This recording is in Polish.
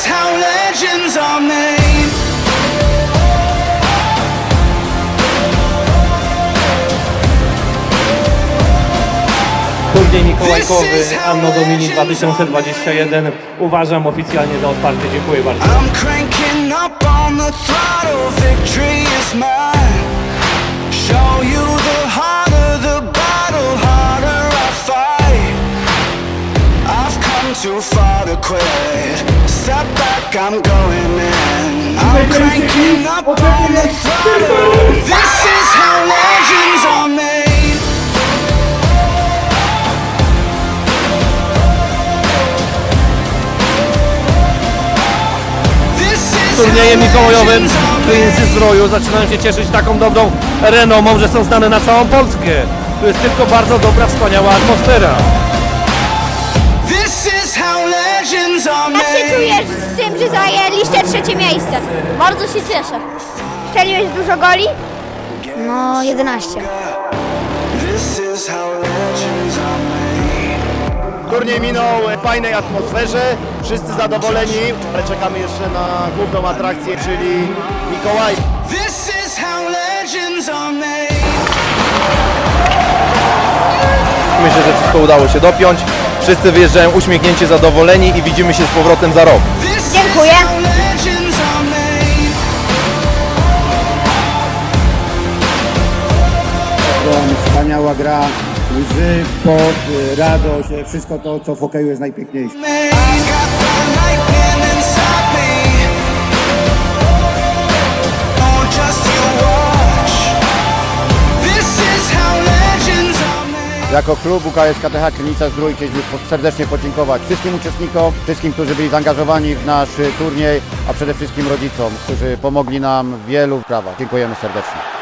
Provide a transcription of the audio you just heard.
is how legends are made. Turniej Mikołajkowy Anno Domini 2021 uważam oficjalnie za otwarty. Dziękuję bardzo. I'm cranking up on the throttle, victory is mine. To quit. Step back, I'm going in. I'm cranking up on the throttle. This is how legends are made. This is turniejem mikołajowym Twincy Zdroju zaczynają się cieszyć taką dobrą renomą, że są znane na całą Polskę. Tu jest tylko bardzo dobra, wspaniała atmosfera. Że zajęliście trzecie miejsce? Bardzo się cieszę. Strzeliłeś dużo goli? No, 11. This is how legends are made. Turniej minął w fajnej atmosferze, wszyscy zadowoleni, ale czekamy jeszcze na główną atrakcję, czyli Mikołaj. This is how legends are made. Myślę, że wszystko udało się dopiąć. Wszyscy wyjeżdżają uśmiechnięci, zadowoleni i widzimy się z powrotem za rok. This Dziękuję. wspaniała gra, łzy, pot, radość, wszystko to, co w hokeju jest najpiękniejsze. Jako klub UKS KTH Krynica Zdrój chcieliśmy serdecznie podziękować wszystkim uczestnikom, wszystkim, którzy byli zaangażowani w nasz y, turniej, a przede wszystkim rodzicom, którzy pomogli nam w wielu sprawach. Dziękujemy serdecznie.